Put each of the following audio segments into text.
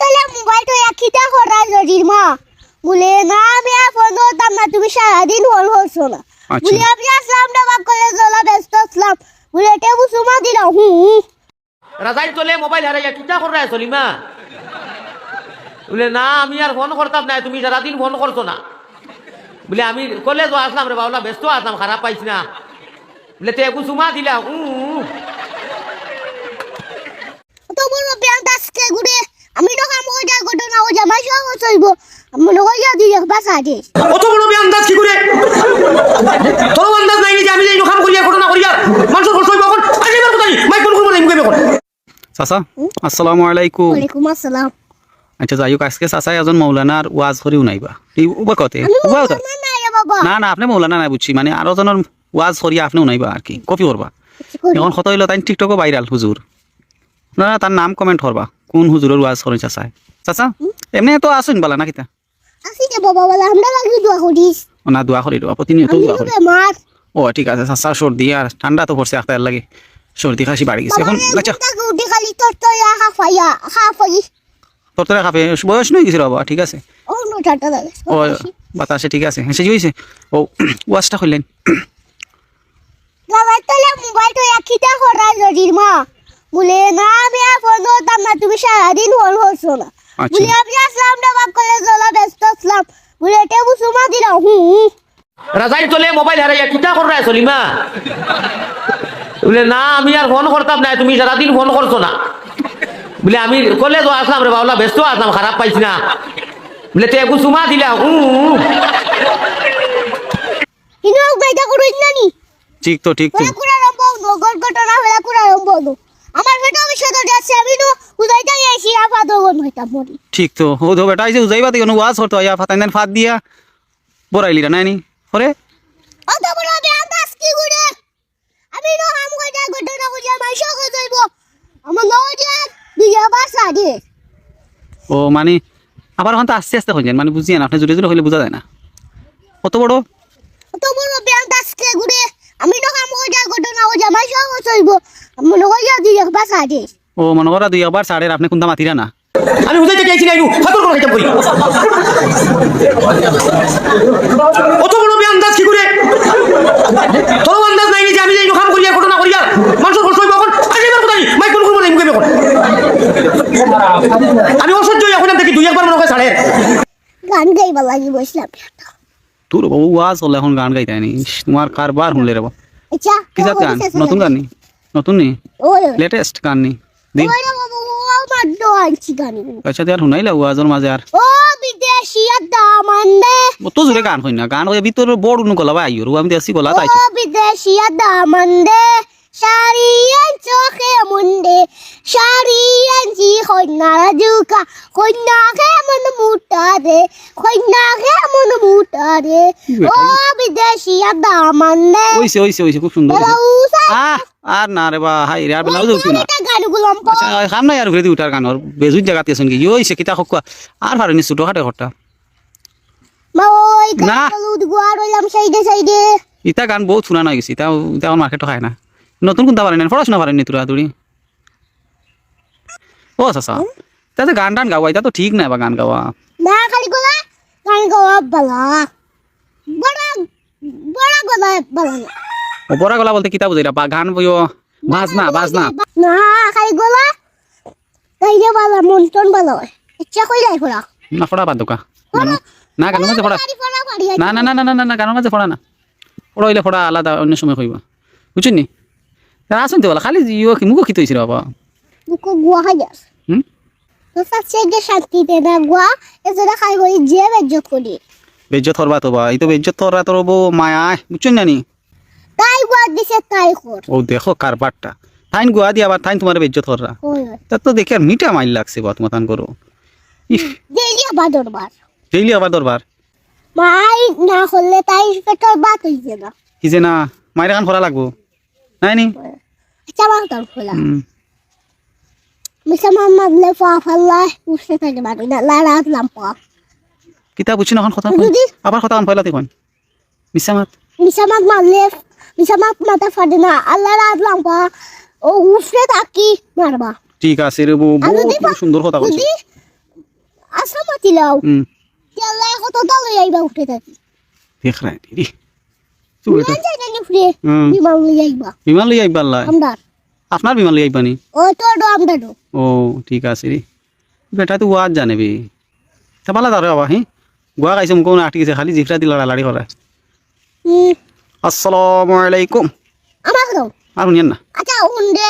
তলে মোবাইল তো একইটা করা জরির মা। বলে না আমি আর ফোন ধরতাম না তুমি সারাদিন হল হলছো না। আচ্ছা। বলে আমি আসলাম না বাপ করে জলা ব্যস্ত আসলাম বলে সুমা দিলাম হুম রাজাই তোলে মোবাইল হারাইয়া চলিমা বলে না আমি আর ফোন করতাম না তুমি সারাদিন ফোন করছ না। বলে আমি কলেজ আসলাম রে বাবলা ব্যস্ত আসলাম খারাপ পাইছি না। বলে তে একু চুমা দিলা উম, তো বড় ব্যাংক আজকে ঘুরে আমি তো কাম করে যাই ঘটনা ও জামাই মনে হয় যদি একবার সাথে অত বড় বে আন্দাজ কি করে? তোর আন্দাজ নাই যে আমি যে কাম করিয়া ঘটনা করিয়া মানুষ কষ্ট হইব এখন? আসিবার কথা মাইক ফোন করব না মুখে বেকন চাচা আসসালামু আলাইকুম। ওয়ালাইকুম আসসালাম। আচ্ছা যাই হোক আজকে চাচা এজন মৌলানার ওয়াজ করিও নাইবা এই উবা কতে? উবা না না আপনি মৌলানা নাই বুঝছি মানে আরও জনের ওয়াজ করিয়া আপনিও নাইবা আর কি? কপি করবা এখন কত হইল তাই টিকটকও ভাইরাল হুজুর আপনারা তার নাম কমেন্ট করবা কোন হুজুরের ওয়াজ করে চাচায় চাচা এমনি তো আসুন বালা না কিতা? আসি যে বাবা বলে আমরা লাগি দোয়া করিস না দোয়া করি দোয়া প্রতিনিয়ত আমি দোয়া করি ও ঠিক আছে চাচা সর্দি আর ঠান্ডা তো পড়ছে একটা লাগে। সর্দি খাসি বাড়ি গেছে। এখন আচ্ছা খালি তোর তো তোর তোরা খাবে বয়স নয় গেছিল বাবা ঠিক আছে। ও নো ঠাটা লাগে ও বাতাসে ঠিক আছে হেসে হয়েছে ও ওয়াজটা খুললেন। দাদার তলে মোবাইল তো একইটা করা জরির মা। বলে না আমি ফোন না তুমি সারাদিন হল হলছো না। বলে আমি আসলাম না বাপ করে জলা ব্যস্ত আসলাম বলে টেবু সুমা দিলাম হুম হুম রাজাই তোলে মোবাইল হারাইয়া কিতা করে চলিমা বলে না আমি আর ফোন করতাম না তুমি সারাদিন ফোন করছ না। বলে আমি কলেজ আসলাম রে বাবলা ব্যস্ত আসলাম খারাপ পাইছি না। বলে তে একু দিলা নি ঠিক তো ঠিক তো। ঘটনা হলে কুড়া রম্ব আমার বেটা বিষয় তো যাচ্ছে আমি তো উদাইটা গেছি আফা দগন হইতাম মরি। ঠিক তো ও তো বেটা আইছে উজাইবা দেখুন ওয়াজ হতো আয়া ফাতাই দেন ফাত দিয়া। বড়াইলি না নাইনি? পরে অত বড় ব্যাংক আজকে ঘুরে আমি তো করে যাই ঘটনা করে আমার সহ যাইব আমার নয় দুই আবার সাড়ে ও মানে আবার এখন তো আস্তে আস্তে যান মানে বুঝিয়ে না আপনি জোরে জোরে হইলে বোঝা যায় না। কত বড়? অত বড় ব্যাংক আজকে ঘুরে আমি তো কাম করে যাই ঘটনা করে আমার সহ আমার দুই সাড়ে ও মনে দুই একবার সাড়ে আপনি কোনটা মাতিরা না? আমি বুঝাইতে চাইছি না ফাতর করে খাইতাম কই অত বড় বে আন্দাজ কি করে? তোর আন্দাজ নাই যে আমি যে কাম করিয়া ঘটনা করিয়া কষ্ট হইব এখন আসিবার কথা মাইক ফোন করব না মুখে আমি অসহ্য এখন দেখি দুই একবার মনে হয় ছাড়ে গান গাইবার লাগি বসলাম। তোর বাবু ওয়াজ হলে এখন গান গাইতে নি তোমার কারবার শুনলে রে বাবা। আচ্ছা কি গান? নতুন গান নি? নতুন নি? লেটেস্ট গান নি? দি। ও আচ্ছা আর শুনাইলা ওয়াজের মাঝে আর। ও বিদেশি দামান্ডে অত জোরে গান হই না গান হয়ে ভিতরে বড় নু গলা ভাই আর আমি দেশি গলা তাইছো ও বিদেশি দামান্ডে শাড়িয়ান চোখে মুন্ডে। শাড়িয়ান জি কন্যারা জুকা কন্যাকে মন মুটারে কন্যাকে মন মুটারে ও বিদেশি দামান্ডে ওইছে ওইছে ওইছে খুব সুন্দর। আহ! আর না রে বা হাই রে আর বেলা উঠি না। আচ্ছা খাম নাই আর ঘুরে উঠার গান ওর বেজুর জায়গাতে আছেন কি। ওইছে কিতা খকুয়া আর পারেনি ছোট খাটে ঘরটা না। ইতা গান বহুত শুনা হয়ে গেছে ইতা ইতা মার্কেটও খায় না। নতুন কোনটা পারেন পড়াশোনা পারেননি তোরা তুড়ি ও চাচা তাতে গান টান গাওয়া এটা তো ঠিক নাই বা গান গাওয়া না খালি গলা গান গাওয়া বালা। বড় বড় গলা বালা। না। গলা বলতে কিতা বুঝাইলা বা গান বইও বাজনা বাজনা। না খালি গলা গাইলে বালা মন্টন বালা হয়। ইচ্ছা কই যাই ফোড়া না ফোড়া বাদ দোকা। গান- না গানের মাঝে পারি না না না না না না না গানের মাঝে ফোড়া না। ফোড়া হইলে ফোড়া আলাদা অন্য সময় কইবা বুঝছেন নি? তারা আসুন তো বলা খালি ইয়ে কি মুখো খিতে হয়েছিল বাবা? দুকো গুয়া খাই যাস হুম? তো সাথে গে শান্তিতে না গুয়া এজরা খাই করি যে বেজ্জত করি বেজ্জত থরবা তো বা এই তো বেজ্জত থররা তোর বউ মায়ায় বুঝছেন না নি তাই গুয়া দিছে তাই কর। ও দেখো কারবারটা। থাইন গুয়া দিয়ে আবার থাইন তোমার বেজ্জত তা তো দেখে আর মিঠা মাইল লাগছে বাত মতান করো। দেলি আবার দরবার। আবার দরবার? মাই না হলে তাই পেটর বাত হইছে না। কি যে না লাগবো। নাই নি? তোর খোলা মিসা লে থাকে না লাড়া লাম্পা কিতা এখন কথা কই। আবার কথা ফয়লাতে কইন। মিসামাত মিসা মাত। মিসা মাত মাথা ফাটে না আল্লাহ রাত লাম্পা ও উঠতে থাকি মারবা ঠিক আছে রে বউ আর বহুত যদি বড় সুন্দর কথা কইছো আসা কত দাল আইবা উঠে থাকি দেখ রায় রে। চুপ বিমান না লই আইবা। আপনার বিমান লই আইবানি? ও তো ডো আমরা ডো ও ঠিক আছে রে। বেটা তো ওয়াজ জানে বে। তা পালা তারে বাবা হি। গোয়া খাইছে মোক আটকে গেছে খালি জিফরা দি লড়ালাড়ি করে। আসসালামু আলাইকুম। আমার দাও আর শুনিয়েন না। আচ্ছা উন্ডে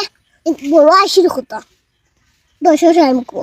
বড় আশির কথা। দশ টাইম কো